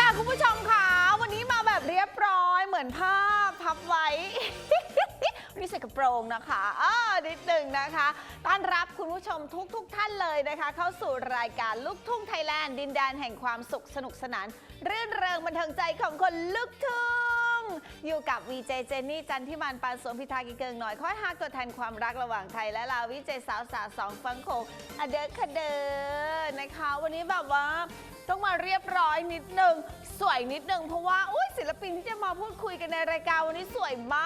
ค่ะ คุณผู้ชมค่ะ วันนี้มาแบบเรียบร้อยเหมือนภาพพับไว้ นี่ใส่กระโปรงนะคะเออนิดหนึ่งนะคะ ต้อนรับคุณผู้ชมทุกทุกท่านเลยนะคะ เข้าสู่รายการลูกทุ่งไทยแลนด์ ดินแดนแห่งความสุขสนุกสนานเรื่นเริงบันเทิงใจของคนลูกทุ่ง อยู่กับวีเจเจนนี่จันทิมันปานสวมพิธากิเกิงหน่อยค่อยหากตัวแทนความรักระหว่างไทยและลาววีเจสาวสาวสองฟังโขงอเดอร์คเดอร์นะคะ วันนี้แบบว่า ต้องมาเรียบร้อยนิดนึง สวยนิดนึง เพราะว่าอุ้ยศิลปินที่จะมาพูดคุยกันในรายการวันนี้สวยม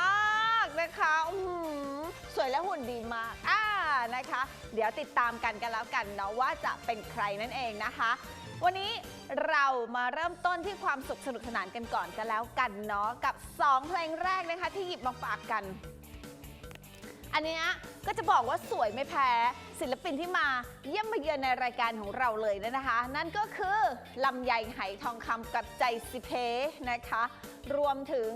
ากนะคะอื้อหือสวยและหุ่นดีมากอ่านะคะ เดี๋ยวติดตามกันกันแล้วกันเนาะว่าจะเป็นใครนั่นเองนะคะ วันนี้เรามาเริ่มต้นที่ความสุขสนุกสนานกันก่อนกันแล้วกันเนาะกับ 2 เพลงแรกนะคะที่หยิบมาฝากกัน อันเนี้ยก็จะบอกว่าสวยไม่แพ้ ศิลปินที่มาเยี่ยมมาเยือนในรายการของเราเลยนะคะ นั่นก็คือลำไยไหทองคำกับใจสิเพนะคะ รวมถึง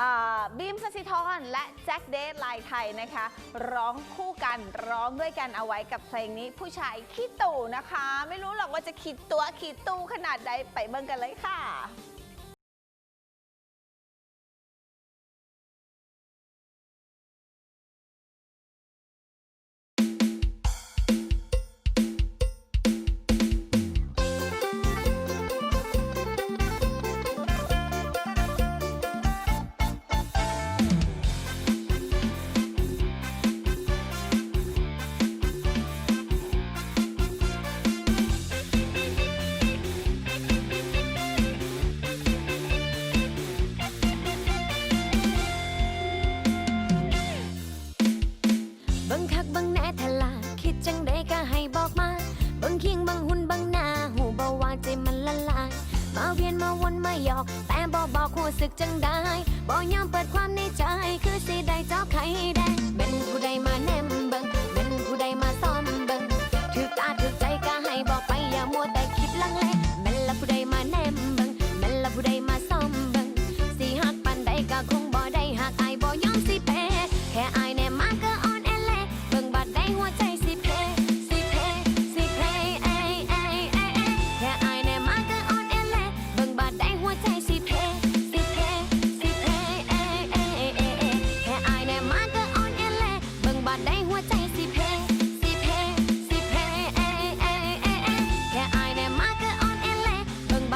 อ่าบีมสสิธรและแจ็คเดทลายไทยนะคะ ร้องคู่กันร้องด้วยกันเอาไว้กับเพลงนี้ผู้ชายขี้ตู่นะคะ ไม่รู้หรอกว่าจะขีดตัวขีดตู้ขนาดใดไปเบิ่งกันเลยค่ะ บ่ยอมเปิดความในใจ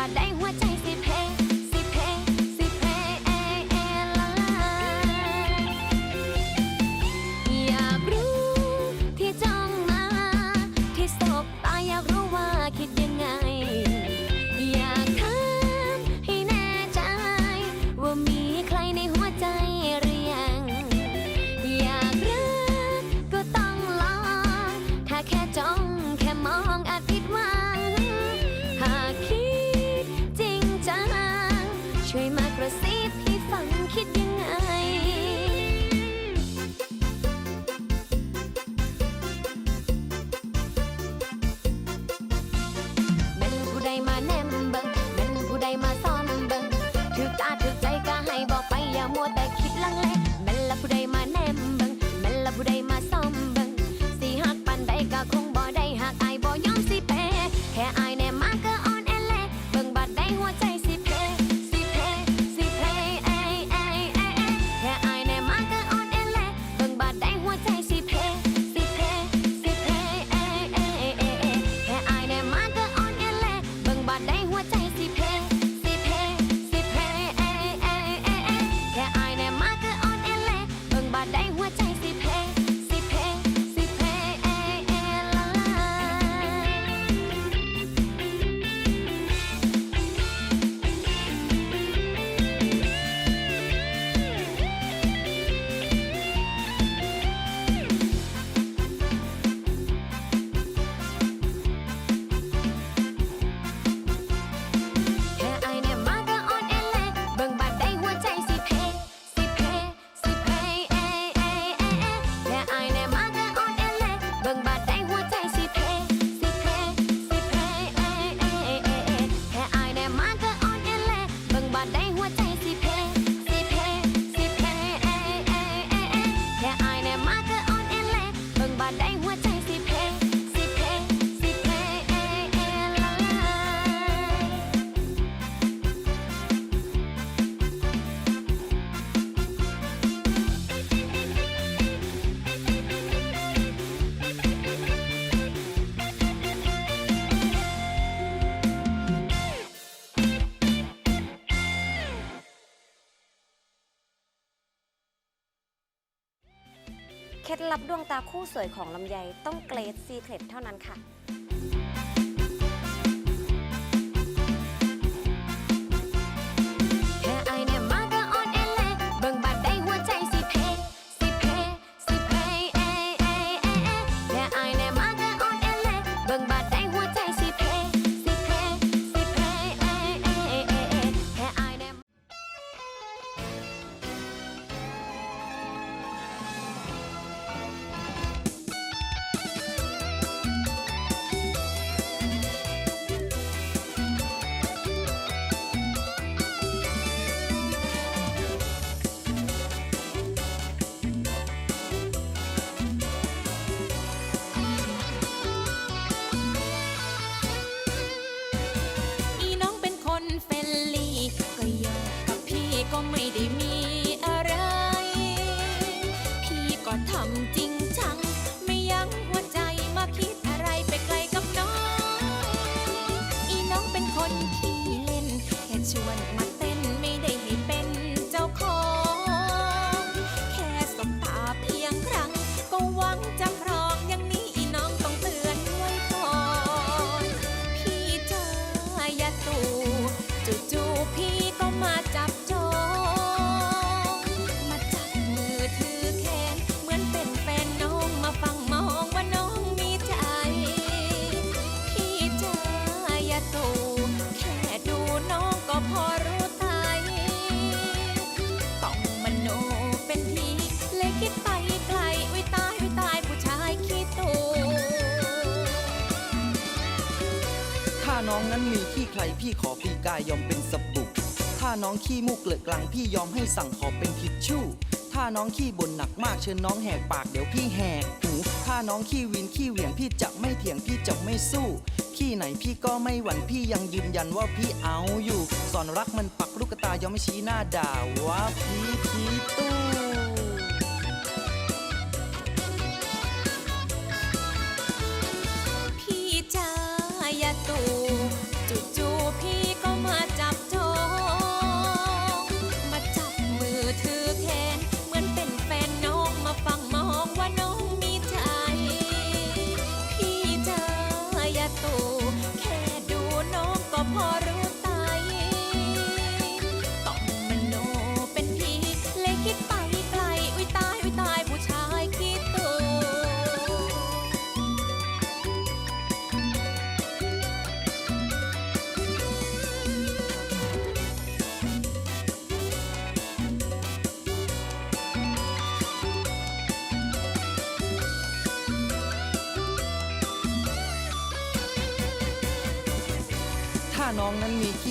mà đang ล็ดลับดวงตาคู่สวยของลำไยต้องเกรดซีเครตเท่านั้นค่ะ แค่ น้องนั้นมีขี้ใครพี่ขอพี่กายยอมเป็นสบู่ถ้าน้องขี้มูกเกลือกลางพี่ยอมให้สั่งขอเป็นทิชชู่ ถ้าน้องขี้บ่นหนักมากเชิญน้องแหกปากเดี๋ยวพี่แหกหูถ้าน้องขี้วินขี้เหวี่ยงพี่จะไม่เถียงพี่จะไม่สู้ขี้ไหนพี่ก็ไม่หวั่นพี่ยังยืนยันว่าพี่เอาอยู่ สอนรักมันปักลูกตายอมไม่ชี้หน้าด่าว่าพี่ขี้ตู้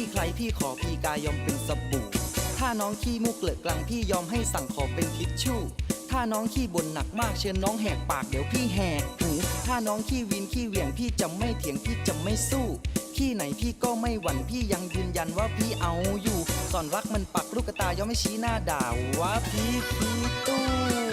องนั้นมีขี้ใครพี่ขอพี่กายยอมเป็นสบู่ ถ้าน้องขี้มูกเกลือกกลางพี่ยอมให้สั่งขอเป็นทิชชู่ ถ้าน้องขี้บ่นหนักมากเชิญน้องแหกปากเดี๋ยวพี่แหกหูถ้าน้องขี้วินขี้เหวี่ยงพี่จะไม่เถียงพี่จะไม่สู้ขี้ไหนพี่ก็ไม่หวั่นพี่ยังยืนยันว่าพี่เอาอยู่สอนรักมันปักลูกตายอมไม่ชี้หน้าด่าว่าพี่ขี้ตู้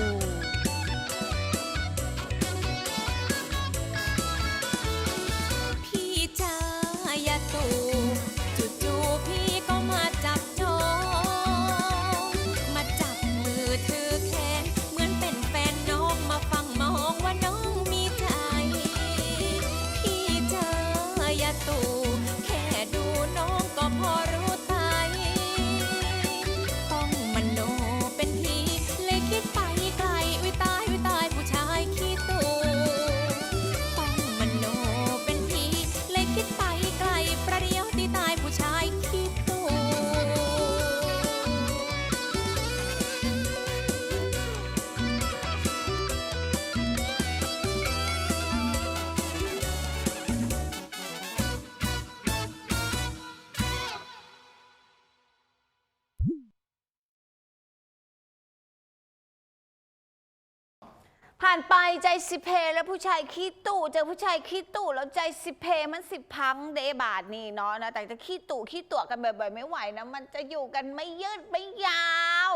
ผ่านไปใจสิเพแล้วผู้ชายขี้ตู่เจอผู้ชายขี้ตู่แล้วใจสิเพมันสิพังเดบาทนี่เนาะนะแต่จะขี้ตู่ขี้ตัวกันบ่อยๆไม่ไหวนะมันจะอยู่กันไม่ยืดไม่ยาว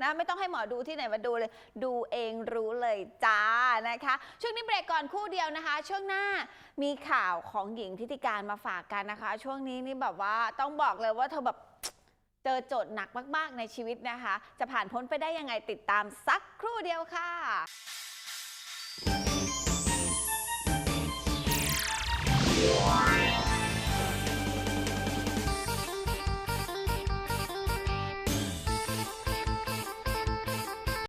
นะไม่ต้องให้หมอดูที่ไหนมาดูเลย ดูเองรู้เลยจ้านะคะ ช่วงนี้เบรกก่อนคู่เดียวนะคะ ช่วงหน้ามีข่าวของหญิงทิติการมาฝากกันนะคะ ช่วงนี้นี่แบบว่าต้องบอกเลยว่าเธอแบบ เจอโจทย์หนักมาก ๆ ในชีวิตนะคะ จะผ่านพ้นไปได้ยังไงติดตามสักครู่เดียวค่ะเ